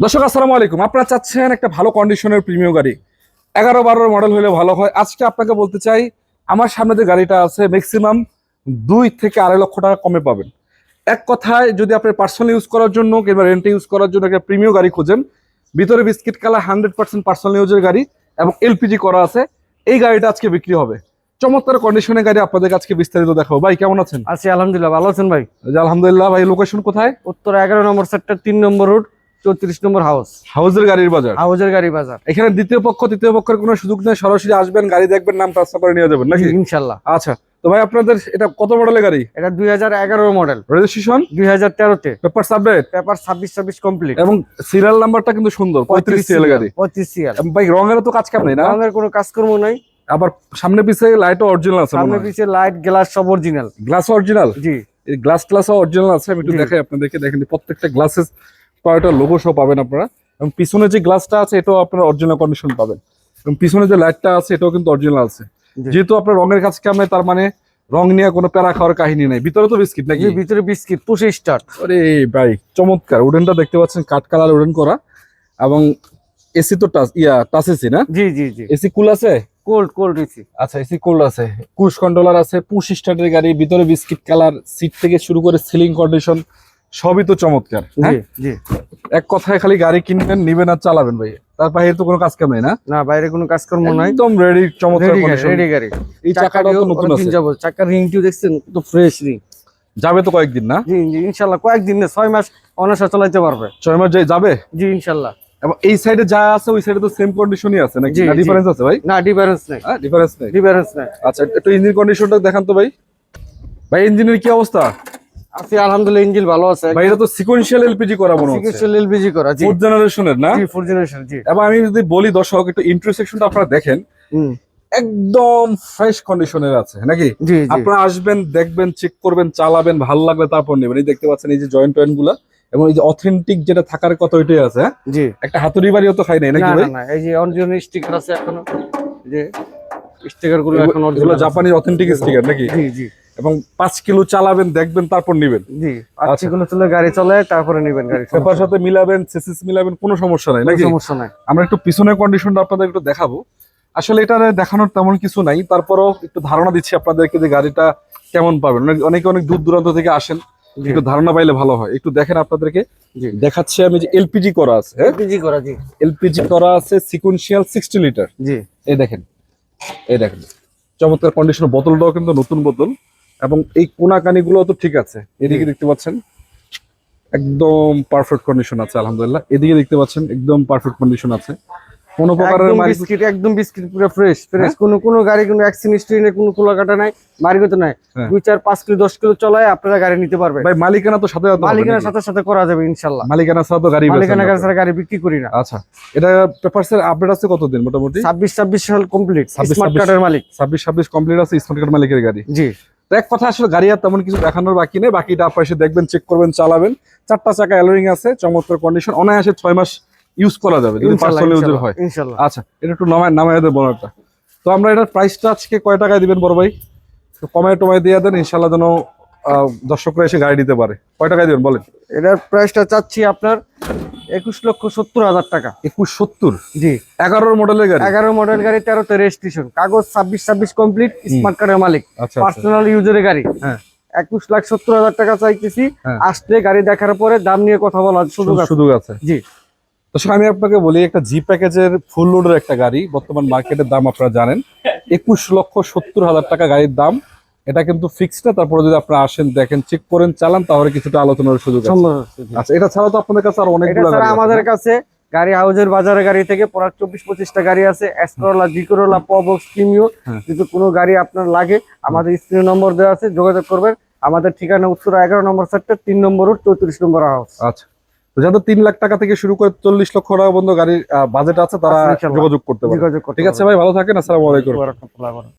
দর্শক আসসালামু আলাইকুম। আপনারা চাচ্ছেন একটা ভালো কন্ডিশনের প্রিমিয়াম গাড়ি। এগারো বারোর মডেল হলে ভালো হয়। আজকে আপনাকে বলতে চাই আমার সামনে যে গাড়িটা আছে ম্যাক্সিমাম দুই থেকে আড়াই লক্ষ টাকা কমে পাবেন। এক কথায় যদি আপনি পার্সোনাল ইউজ করার জন্য কিংবা রেন্টে ইউজ করার জন্য একটা প্রিমিয়াম গাড়ি খোঁজেন ভিতরে biscuit colour hundred percent personal ইউজের গাড়ি এবং এলপিজি করা আছে এই গাড়িটা আজকে বিক্রি হবে। চমৎকার কন্ডিশনের গাড়ি আপনাদের আজকে বিস্তারিত দেখাবো। ভাই কেমন আছেন? আছি আলহামদুলিল্লাহ ভালো আছেন ভাই? আলহামদুলিল্লাহ ভাই লোকেশন কোথায়? উত্তর এগারো নম্বর সেক্টর তিন নম্বর রোড চৌত্রিশ নম্বর হাউস। হাউজের গাড়ির বাজার? হাউজের গাড়ি বাজার। এখানে দ্বিতীয় পক্ষ তৃতীয় পক্ষের কোনো সুযোগ নেই সরাসরি আসবেন গাড়ি দেখবেন নাম ট্রান্সফার করে নিয়ে যাবেন নাকি? ইনশাল্লাহ। আচ্ছা তো ভাই আপনাদের এটা কত মডেলের গাড়ি? এটা দুই হাজার এগারো মডেল। রেজিস্ট্রেশন দুই হাজার তেরোতে। পেপার সাবডেট পেপার ছাব্বিশ ছাব্বিশ কমপ্লিট এবং সিরিয়াল নাম্বারটা কিন্তু সুন্দর পঁয়ত্রিশ সিএল গাড়ি। পঁয়ত্রিশ সিএল ভাই রঙের তো কাজ কাম নেই না? রঙের কোনো কাজকর্ম নাই। আবার সামনে পিছিয়ে লাইটও অরিজিনাল আছে সামনে পিছিয়ে লাইট গ্লাস সব অরিজিনাল গ্লাস অরিজিনাল জি। গ্লাস গ্লাস অরিজিনাল আছে আমি একটু। দেখাই আপনাদেরকে দেখেন প্রত্যেকটা গ্লাসেস টয়টা লোগো সহ পাবেন আপনারা। এবং পিছনে যে গ্লাসটা আছে এটাও আপনারা অরিজিনাল কন্ডিশন পাবেন। এবং পিছনে যে লাইটটা আছে এটাও কিন্তু অরিজিনাল আছে। যেহেতু আপনার রঙের কাজ কেমন তার মানে রং নিয়ে কোনো প্যারা খাওয়ার কাহিনী নাই। ভিতরে তো বিস্কিট নাকি? ভিতরে বিস্কিট পুষে স্টার্ট। আরে ভাই চমৎকার। উডেনটা দেখতে পাচ্ছেন কাঠ কালার উডেন করা। এবং এসি তো টাচ ইয়া টাচ এসি না? জি জি জি। এসি কুল আছে? কোল্ড কোল্ড রিসি আচ্ছা এসি কুল আছে। কুশ কন্ট্রোলার আছে পুশ স্টার্টের গাড়ি ভিতরে বিস্কিট কালার সিট থেকে শুরু করে সিলিং কন্ডিশন সবই তো চমৎকার হ্যাঁ? এক কথায় খালি গাড়ি কিনবেন নিবেন আর চালাবেন ভাই। তার বাইরে তো কোনো কাজ কাম নাই না? না বাইরে কোনো কাজকর্ম নাই। একদম রেডি চমৎকার রেডি গাড়ি এই চাকাটা তো নতুন আছে। যাব। চাকার রিংটিও দেখছেন তো ফ্রেশ রিং যাবে তো কয়েকদিন না? জি জি ইনশাল্লাহ কয়েকদিন না ছয় মাস অনাসা চালাইতে পারবে। ছয় মাস যাই- যাবে? জি ইনশাল্লাহ। এবং এই সাইডে যা আছে ওই সাইডে তো সেম কন্ডিশনই আছে নাকি? জি। ডিফারেন্স আছে ভাই? না ডিফারেন্স নেই। হ্যাঁ ডিফারেন্স নেই। ডিফারেন্স নেই। আচ্ছা একটু ইঞ্জিন কন্ডিশনটা দেখান তো ভাই। ভাই ইঞ্জিনের কি অবস্থা? আছি আলহামদুলিল্লাহ ইঞ্জিন ভালো আছে। ভাই এটা তো সিকোয়েন্সিয়াল এলপিজি করা মনে হচ্ছে। চিকিৎসা এলপিজি করা জি। ফোর্থ জেনারেশনের না? জি ফোর জেনারেশন জি। এবং আমি যদি বলি দর্শক একটু ইন্টারসেকশনটা আপনারা দেখেন। একদম ফ্রেশ কন্ডিশনের আছে নাকি? আপনারা আসবেন দেখবেন চেক করবেন চালাবেন ভালো লাগবে তারপর নেবেন। এই দেখতে পাচ্ছেন এই যে জয়েন্ট টয়েন্টগুলা এবং এই যে অথেন্টিক যেটা থাকার কথা ওইটাই আছে হ্যাঁ? জি। একটা হাতুড়ি বাড়িও তো খাই নাই নাকি ভাই? না এই যে অরিজিনাল স্টিকার আছে এখনও। যে স্টিকারগুলো এখন অরিজিনাল জাপানি অথেন্টিক স্টিকার নাকি? জি জি। এবং পাঁচ কিলো চালাবেন দেখবেন তারপর নিবেন। জি আচ্ছা। আচ্ছা চলে গাড়ি চলে তারপরে নেবেন গাড়ি পেপার সাথে মিলাবেন সেসিস মিলাবেন কোনো সমস্যা নাই নাকি? সমস্যা নাই। আমরা একটু পিছনের কন্ডিশনটা আপনাদের একটু দেখাবো। আসলে এটা দেখানোর তেমন কিছু নাই তারপরও একটু ধারণা দিচ্ছি আপনাদেরকে যে গাড়িটা কেমন পাবেন। অনেকে অনেক দূর দূরান্ত থেকে আসেন একটু ধারণা পাইলে ভালো হয়। একটু দেখেন আপনাদেরকে। দেখাচ্ছি আমি যে এলপিজি করা আছে হ্যাঁ? এলপিজি করা জি। এলপিজি করা আছে সিকুয়েন্সিয়াল সিক্সটি লিটার জি। এই দেখেন এই দেখেন। চমৎকার কন্ডিশন বোতলটাও কিন্তু নতুন বোতল এবং এই কোনাকানি গুলো তো ঠিক আছে। এদিকে দেখতে পাচ্ছেন একদম পারফেক্ট কন্ডিশন আছে আলহামদুলিল্লাহ। এদিকে দেখতে পাচ্ছেন একদম পারফেক্ট কন্ডিশন আছে। কোনো প্রকারের বিস্কিট একদম বিস্কিট পুরো ফ্রেশ ফ্রেশ কোনো কোনো গাড়ি কোনো অ্যাক্সিডেন্ট হিস্ট্রি নেই কোনো খোলা কাটা নাই মার্গত নাই। হ্যাঁ। দুই চার পাঁচ কিলো দশ কিলো চলায় আপনারা গাড়ি নিতে পারবেন। ভাই মালিকানা তো সাথে সাথে মালিকানার সাথে সাথে করা যাবে ইনশাল্লাহ। মালিকানা ছাড়া তো গাড়ি মালিকানা। ছাড়া গাড়ি বিক্রি করি না। আচ্ছা এটা পেপারস এর আপডেট আছে কতদিন মোটামুটি? ছাব্বিশ ছাব্বিশ সাল কমপ্লিট 26, স্মার্ট কার্ডের মালিক। ছাব্বিশ ছাব্বিশ কমপ্লিট আছে স্মার্ট কার্ড মালিকের গাড়ি। জি। এক কথা আসলে গাড়ি আর তেমন কিছু দেখানোর বাকি নেই। বাকিটা আপনার এসে দেখবেন চেক করবেন চালাবেন। চারটা চাকা অ্যালোরিং আছে চমৎকার কন্ডিশন অনায়াসে ছয় মাস ইউজ করা যাবে যদি পার্সোনাল ইউজের হয়। আচ্ছা এটা একটু নামায় নামায় দেবো বড়টা তো আমরা এটার প্রাইসটা আজকে কয় টাকায় দিবেন বড় ভাই? কমায় টমায় দিয়ে দেন ইনশাল্লাহ যেন দর্শকরা এসে গাড়ি দিতে পারে। কয় টাকায় দিবেন বলেন? এটার প্রাইসটা চাচ্ছি আপনার একুশ লক্ষ সত্তর হাজার টাকা। একুশ সত্তর? জি। এগারো মডেলের গাড়ি? এগারো মডেল গাড়ি তেরোতে রেজিস্ট্রেশন কাগজ ছাব্বিশ ছাব্বিশ কমপ্লিট স্মার্ট কার্ডের মালিক। আচ্ছা আচ্ছা। পার্সোনাল ইউজারের গাড়ি। হ্যাঁ। একুশ লাখ সত্তর হাজার টাকা চাইতেছি। হ্যাঁ। আসলে গাড়ি দেখার পরে দাম নিয়ে কথা বলার সুযোগ সুযোগ আছে। জি। দর্শক আমি আপনাকে বলি একটা জি প্যাকেজের ফুল লোডের একটা গাড়ি। বর্তমান মার্কেটের দাম আপনারা জানেন। একুশ লক্ষ সত্তর হাজার টাকা গাড়ির দাম। এটা কিন্তু ফিক্সড না তারপরে যদি আপনারা আসেন দেখেন চেক করেন চালান তাহলে কিছুটা আলোচনার সুযোগ আছে। আচ্ছা এটা ছাড়া তো আপনাদের কাছে আর অনেকগুলো আমাদের কাছে গাড়ি হাউজের বাজারে গাড়ি থেকে পড়ার চব্বিশ পঁচিশটা গাড়ি আছে এসকরোলা জি করোলা পবক্স কিমিও। যদি কোনো গাড়ি আপনার লাগে আমাদের স্ক্রিন নম্বর দেওয়া আছে যোগাযোগ করবেন। আমাদের ঠিকানা উত্তর এগারো নম্বর সেক্টর তিন নম্বর রোড চৌত্রিশ নম্বর হাউস আচ্ছা। তো যাদের তিন লাখ টাকা থেকে শুরু করে চল্লিশ লক্ষ টাকা পর্যন্ত গাড়ির বাজেট আছে তারা যোগাযোগ করতে পারে ঠিক আছে ভাই ভালো থাকেন আসসালামু আলাইকুম।